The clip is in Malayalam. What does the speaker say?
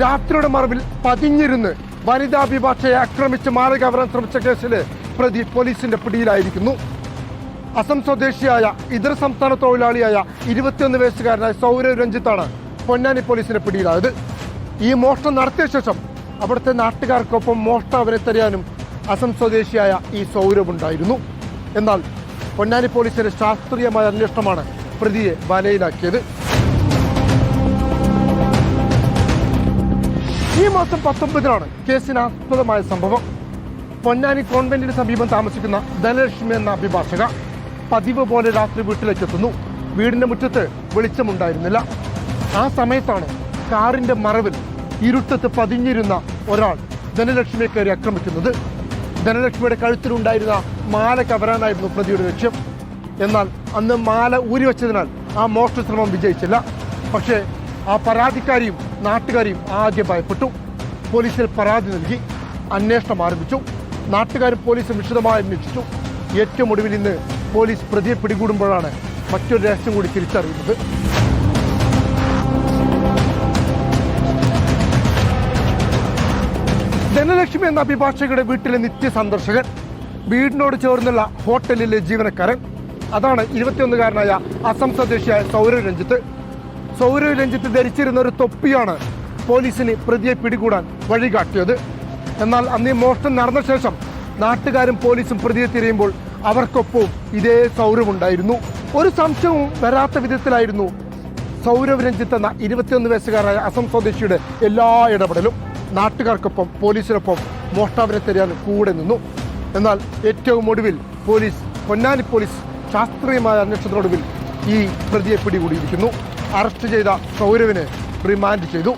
രാത്രിയുടെ മറവിൽ പതിഞ്ഞിരുന്ന് വനിതാ അഭിഭാഷയെ ആക്രമിച്ച് മാറി കവരാൻ ശ്രമിച്ച കേസിൽ പ്രതി പോലീസിന്റെ പിടിയിലായിരിക്കുന്നു. അസം സ്വദേശിയായ ഇതര സംസ്ഥാന തൊഴിലാളിയായ ഇരുപത്തിയൊന്ന് വയസ്സുകാരനായ സൗരവ് രഞ്ജിത്താണ് പൊന്നാനി പോലീസിന്റെ പിടിയിലായത്. ഈ മോഷണം നടത്തിയ ശേഷം അവിടുത്തെ നാട്ടുകാർക്കൊപ്പം മോഷ്ടാവിനെ തെരയാനും അസം സ്വദേശിയായ ഈ സൗരവ് ഉണ്ടായിരുന്നു. എന്നാൽ പൊന്നാനി പോലീസിന്റെ ശാസ്ത്രീയമായ അന്വേഷണമാണ് പ്രതിയെ വലയിലാക്കിയത്. മാസം പത്തൊമ്പതിനാണ് കേസിന് ആസ്പദമായ സംഭവം. പൊന്നാനി കോൺവെന്റിന് സമീപം താമസിക്കുന്ന ധനലക്ഷ്മി എന്ന അഭിഭാഷക പതിവ് പോലെ രാത്രി വീട്ടിലേക്കെത്തുന്നു. വീടിന്റെ മുറ്റത്ത് വെളിച്ചമുണ്ടായിരുന്നില്ല. ആ സമയത്താണ് കാറിന്റെ മറവിൽ ഇരുട്ടത്ത് പതിഞ്ഞിരുന്ന ഒരാൾ ധനലക്ഷ്മിയെ കയറി ആക്രമിക്കുന്നത്. ധനലക്ഷ്മിയുടെ കഴുത്തിലുണ്ടായിരുന്ന മാല കവരാനായിരുന്നു പ്രതിയുടെ ലക്ഷ്യം. എന്നാൽ അന്ന് മാല ഊരിവെച്ചതിനാൽ ആ മോഷ്ടശ്രമം ശ്രമം വിജയിച്ചില്ല. പക്ഷേ ആ പരാതിക്കാരിയും നാട്ടുകാരിയും ആദ്യം ഭയപ്പെട്ടു. പോലീസിൽ പരാതി നൽകി അന്വേഷണം ആരംഭിച്ചു. നാട്ടുകാരും പോലീസും വിശദമായി അന്വേഷിച്ചു ഏറ്റവും ഒടുവിൽ ഇന്ന് പോലീസ് പ്രതിയെ പിടികൂടുമ്പോഴാണ് മറ്റൊരു രഹസ്യം കൂടി തിരിച്ചറിയുന്നത്. ധനലക്ഷ്മി എന്ന അഭിഭാഷകയുടെ വീട്ടിലെ നിത്യ സന്ദർശകൻ വീടിനോട് ചേർന്നുള്ള ഹോട്ടലിലെ ജീവനക്കാരൻ അതാണ് ഇരുപത്തിയൊന്നുകാരനായ അസം സ്വദേശിയായ സൗരവ് രഞ്ജിത്ത്. സൗരവ് രഞ്ജിത്ത് ധരിച്ചിരുന്ന ഒരു തൊപ്പിയാണ് പോലീസിന് പ്രതിയെ പിടികൂടാൻ വഴികാട്ടിയത്. എന്നാൽ അന്ന് ഈ മോഷണം നടന്ന ശേഷം നാട്ടുകാരും പോലീസും പ്രതിയെ തിരയുമ്പോൾ അവർക്കൊപ്പവും ഇതേ സൗരവുണ്ടായിരുന്നു. ഒരു സംശയവും വരാത്ത വിധത്തിലായിരുന്നു സൗരവ് രഞ്ജിത്ത് എന്ന ഇരുപത്തിയൊന്ന് വയസ്സുകാരായ അസം സ്വദേശിയുടെ എല്ലാ ഇടപെടലും. നാട്ടുകാർക്കൊപ്പം പോലീസിനൊപ്പം മോഷ്ടാവിനെ തിരയാൻ കൂടെ നിന്നു. എന്നാൽ ഏറ്റവും ഒടുവിൽ പോലീസ് പൊന്നാനി പോലീസ് ശാസ്ത്രീയമായ അന്വേഷണത്തിനൊടുവിൽ ഈ പ്രതിയെ പിടികൂടിയിരിക്കുന്നു. അറസ്റ്റ് ചെയ്ത സൗരവിനെ റിമാൻഡ് ചെയ്തു.